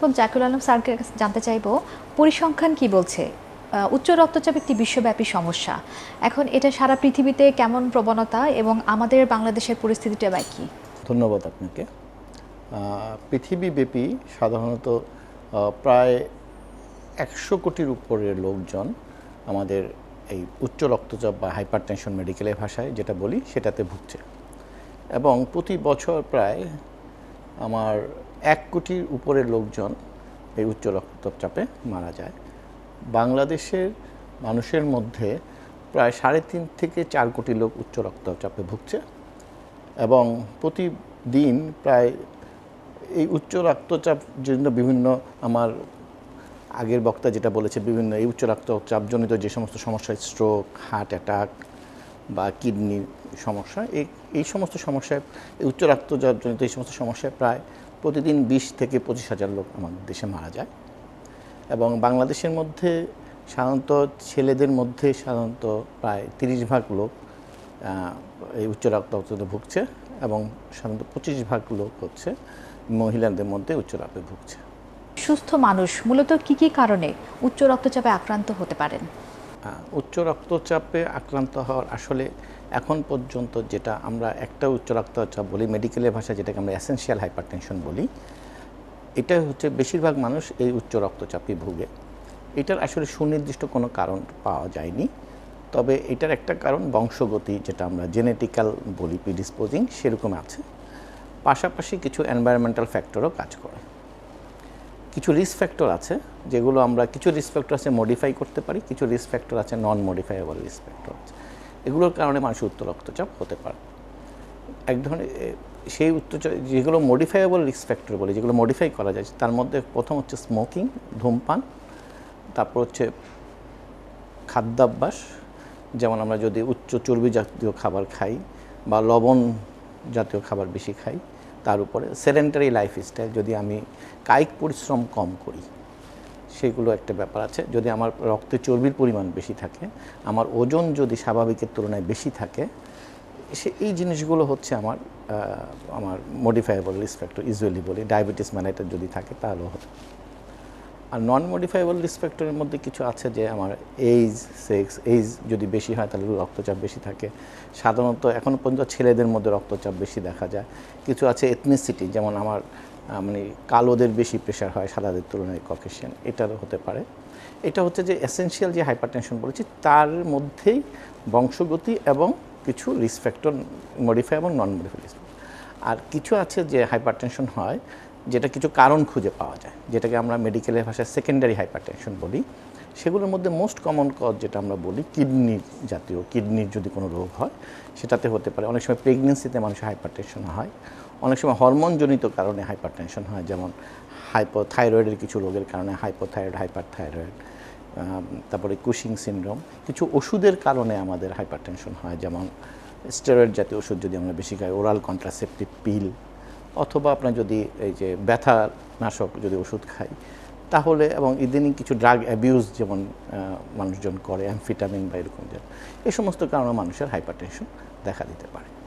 অধ্যাপক জাকির আলম স্যারকে জানতে চাইব, পরিসংখ্যান কি বলছে? উচ্চ রক্তচাপ একটি বিশ্বব্যাপী সমস্যা। এখন এটা সারা পৃথিবীতে কেমন প্রবণতা এবং আমাদের বাংলাদেশের পরিস্থিতিটা বা ধন্যবাদ আপনাকে। পৃথিবীব্যাপী সাধারণত প্রায় একশো কোটির উপরের লোকজন আমাদের এই উচ্চ রক্তচাপ বা হাইপার টেনশন মেডিকেলের ভাষায় যেটা বলি, সেটাতে ভুগছে। এবং প্রতি বছর প্রায় আমার এক কোটির উপরের লোকজন এই উচ্চ রক্তচাপে মারা যায়। বাংলাদেশের মানুষের মধ্যে প্রায় সাড়ে তিন থেকে চার কোটি লোক উচ্চ রক্তচাপে ভুগছে এবং প্রতিদিন প্রায় এই উচ্চ রক্তচাপ জন্য বিভিন্ন আমার আগের বক্তা যেটা বলেছে, বিভিন্ন এই উচ্চ রক্তচাপজনিত যে সমস্ত সমস্যা স্ট্রোক হার্ট অ্যাটাক বা কিডনির সমস্যা, এই এই সমস্ত সমস্যায় উচ্চ রক্তচাপজনিত এই সমস্ত সমস্যায় প্রায় প্রতিদিন বিশ থেকে পঁচিশ হাজার লোক আমাদের দেশে মারা যায়। এবং বাংলাদেশের মধ্যে সাধারণত ছেলেদের মধ্যে সাধারণত প্রায় তিরিশ ভাগ লোক এই উচ্চ রক্তচাপে ভুগছে এবং সাধারণত পঁচিশ ভাগ লোক হচ্ছে মহিলাদের মধ্যে উচ্চ রক্তে ভুগছে। সুস্থ মানুষ মূলত কি কি কারণে উচ্চ রক্তচাপে আক্রান্ত হতে পারেন? উচ্চ রক্তচাপে আক্রান্ত হওয়ার আসলে এখন পর্যন্ত যেটা আমরা একটা উচ্চ রক্তচাপ বলি মেডিকেলের ভাষায় যেটাকে আমরা অ্যাসেন্সিয়াল হাইপারটেনশন বলি এটা হচ্ছে বেশিরভাগ মানুষ এই উচ্চ রক্তচাপে ভুগে। এটার আসলে সুনির্দিষ্ট কোনো কারণ পাওয়া যায়নি। তবে এটার একটা কারণ বংশগতি, যেটা আমরা জেনেটিক্যাল বলি প্রিডিসপোজিং সেরকম আছে। পাশাপাশি কিছু এনভায়রনমেন্টাল ফ্যাক্টরও কাজ করে। কিছু রিস্ক ফ্যাক্টর আছে, যেগুলো আমরা কিছু রিস্ক ফ্যাক্টর আছে মডিফাই করতে পারি, কিছু রিস্ক ফ্যাক্টর আছে নন মডিফাইয়েবল রিস্ক ফ্যাক্টর আছে। এগুলোর কারণে মানুষের উচ্চ রক্তচাপ হতে পারে। এক ধরনের সেই উচ্চচাপ যেগুলো মডিফাইয়েবল রিস্ক ফ্যাক্টর বলে, যেগুলো মডিফাই করা যায়, তার মধ্যে প্রথম হচ্ছে স্মোকিং ধূমপান, তারপর হচ্ছে খাদ্যাভ্যাস, যেমন আমরা যদি উচ্চ চর্বি জাতীয় খাবার খাই বা লবণ জাতীয় খাবার বেশি খাই তার উপরে। সেডেন্টারি লাইফস্টাইল যদি আমি কায়িক পরিশ্রম কম করি, সেগুলো একটা ব্যাপার আছে। যদি আমার রক্তে চর্বির পরিমাণ বেশি থাকে, আমার ওজন যদি স্বাভাবিকের তুলনায় বেশি থাকে, সে এই জিনিসগুলো হচ্ছে আমার আমার মডিফাইবল রিস্ক ফ্যাক্টর ইজুয়ালি বলি ডায়াবেটিস ম্যানেটার যদি থাকে, তাহলেও হতে। আর নন মডিফাইবল রিস্ক ফ্যাক্টরের মধ্যে কিছু আছে যে আমার এইজ সেক্স এইজ যদি বেশি হয় তাহলে রক্তচাপ বেশি থাকে। সাধারণত এখন পর্যন্ত ছেলেদের মধ্যে রক্তচাপ বেশি দেখা যায়। কিছু আছে এথনিসিটি যেমন আমার মানে কালোদের বেশি প্রেশার হয় সাদাদের তুলনায় ককেশিয়ান এটারও হতে পারে। এটা হচ্ছে যে এসেনশিয়াল যে হাইপারটেনশন বলেছি, তার মধ্যেই বংশগতি এবং কিছু রিস্ক ফ্যাক্টর মডিফাই এবং নন মডিফাই আর কিছু আছে যে হাইপারটেনশন হয় যেটা কিছু কারণ খুঁজে পাওয়া যায়, যেটাকে আমরা মেডিকেলের ভাষায় সেকেন্ডারি হাইপারটেনশন বলি, সেগুলোর মধ্যে মোস্ট কমন কজ যেটা আমরা বলি কিডনি জাতীয় কিডনির যদি কোনো রোগ হয়, সেটাতে হতে পারে। অনেক সময় প্রেগনেন্সিতে মানুষের হাইপারটেনশন হয়, অনেক সময় হরমোনজনিত কারণে হাইপারটেনশন হয়, যেমন হাইপোথাইরয়েডের কিছু রোগের কারণে হাইপোথাইরয়েড হাইপারথাইরয়েড তারপরে কুশিং সিনড্রোম কিছু ওষুধের কারণে আমাদের হাইপারটেনশন হয়, যেমন স্টেরয়েড জাতীয় ওষুধ যদি আমরা বেশি খাই ওরাল কন্ট্রাসেপটিভ পিল অথবা আপনার যদি এই যে ব্যথা নাশক যদি ওষুধ খাই, তাহলে এবং ইদানিং কিছু ড্রাগ অ্যাবিউজ যেমন মানুষজন করে অ্যামফিটামিন বা এরকম যেন এই সমস্ত কারণে মানুষের হাইপারটেনশন দেখা দিতে পারে।